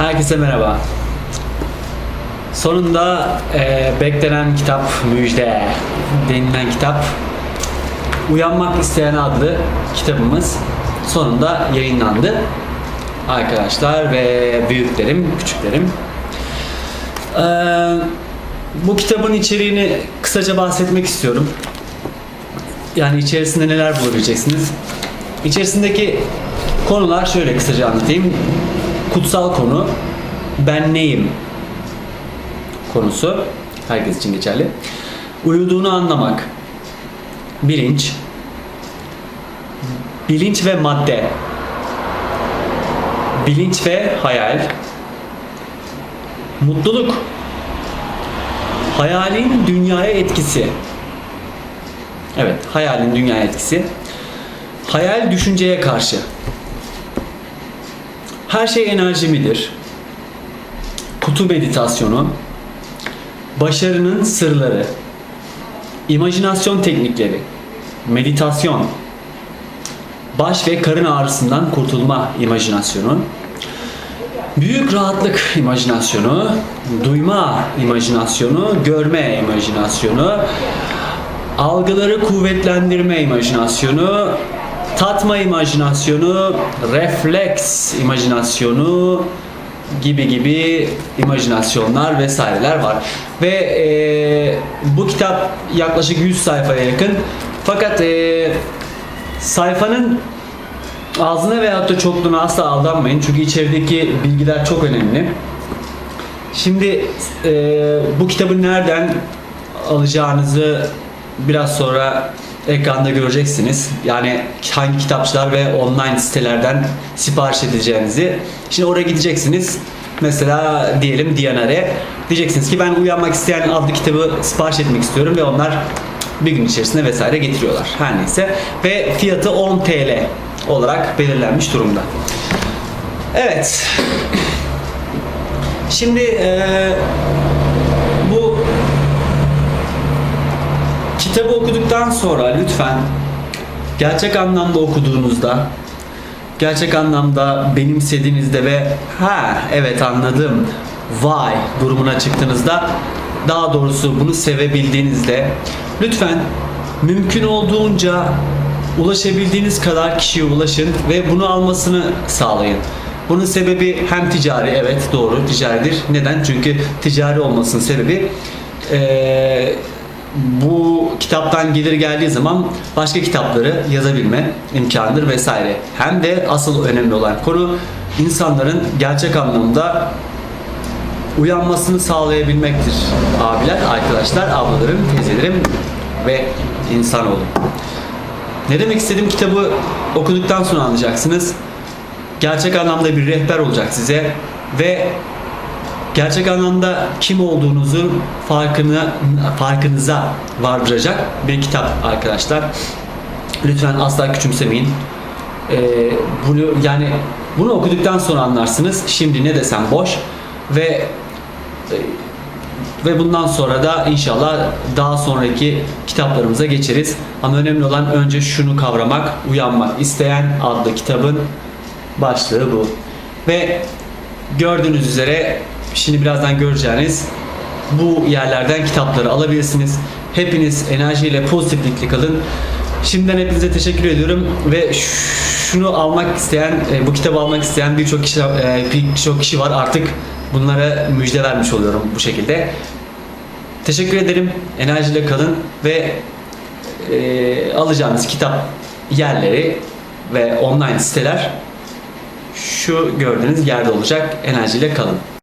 Herkese merhaba. Sonunda e, beklenen kitap müjde denilen kitap Uyanmak İsteyen adlı kitabımız sonunda yayınlandı. Arkadaşlar ve büyüklerim, küçüklerim. E, bu kitabın içeriğini kısaca bahsetmek istiyorum. Yani içerisinde neler bulabileceksiniz? İçerisindeki konular şöyle kısaca anlatayım. Kutsal konu, ben neyim konusu, herkes için geçerli. Uyuduğunu anlamak, bilinç, bilinç ve madde, bilinç ve hayal, mutluluk, hayalin dünyaya etkisi. Evet, hayalin dünyaya etkisi. Hayal düşünceye karşı. Her şey enerji midir? Kutu meditasyonu, başarının sırları, imajinasyon teknikleri, meditasyon, baş ve karın ağrısından kurtulma imajinasyonu, büyük rahatlık imajinasyonu, duyma imajinasyonu, görme imajinasyonu, algıları kuvvetlendirme imajinasyonu, tatma imajinasyonu, refleks imajinasyonu gibi gibi imajinasyonlar vesaireler var. Ve e, bu kitap yaklaşık 100 sayfaya yakın. Fakat e, sayfanın ağzına veyahut da çokluğuna asla aldanmayın. Çünkü içerideki bilgiler çok önemli. Şimdi e, bu kitabı nereden alacağınızı biraz sonra ekranda göreceksiniz. Yani hangi kitapçılar ve online sitelerden sipariş edeceğinizi. Şimdi oraya gideceksiniz. Mesela diyelim Diyanare. Diyeceksiniz ki ben Uyanmak isteyen adlı kitabı sipariş etmek istiyorum ve onlar bir gün içerisinde vesaire getiriyorlar. Her neyse. Ve fiyatı 10 TL olarak belirlenmiş durumda. Evet. Şimdi eee bu kitabı okuduktan sonra lütfen gerçek anlamda okuduğunuzda gerçek anlamda benimsediğinizde ve ha evet anladım vay durumuna çıktığınızda daha doğrusu bunu sevebildiğinizde lütfen mümkün olduğunca ulaşabildiğiniz kadar kişiye ulaşın ve bunu almasını sağlayın. Bunun sebebi hem ticari evet doğru ticaridir. Neden? Çünkü ticari olmasının sebebi eee bu kitaptan gelir geldiği zaman başka kitapları yazabilme imkanıdır vesaire. Hem de asıl önemli olan konu insanların gerçek anlamda uyanmasını sağlayabilmektir. Abiler, arkadaşlar, ablalarım, teyzelerim ve insanoğlu. Ne demek istediğim kitabı okuduktan sonra anlayacaksınız. Gerçek anlamda bir rehber olacak size ve gerçek anlamda kim olduğunuzun farkını farkınıza vardıracak bir kitap arkadaşlar. Lütfen asla küçümsemeyin. Ee, bunu yani bunu okuduktan sonra anlarsınız. Şimdi ne desem boş ve e, ve bundan sonra da inşallah daha sonraki kitaplarımıza geçeriz. Ama önemli olan önce şunu kavramak, uyanmak isteyen adlı kitabın başlığı bu. Ve gördüğünüz üzere şimdi birazdan göreceğiniz bu yerlerden kitapları alabilirsiniz. Hepiniz enerjiyle pozitiflikle kalın. Şimdiden hepinize teşekkür ediyorum ve şunu almak isteyen, e, bu kitabı almak isteyen birçok kişi, e, birçok kişi var. Artık bunlara müjde vermiş oluyorum bu şekilde. Teşekkür ederim. Enerjiyle kalın ve e, alacağınız kitap yerleri ve online siteler şu gördüğünüz yerde olacak. Enerjiyle kalın.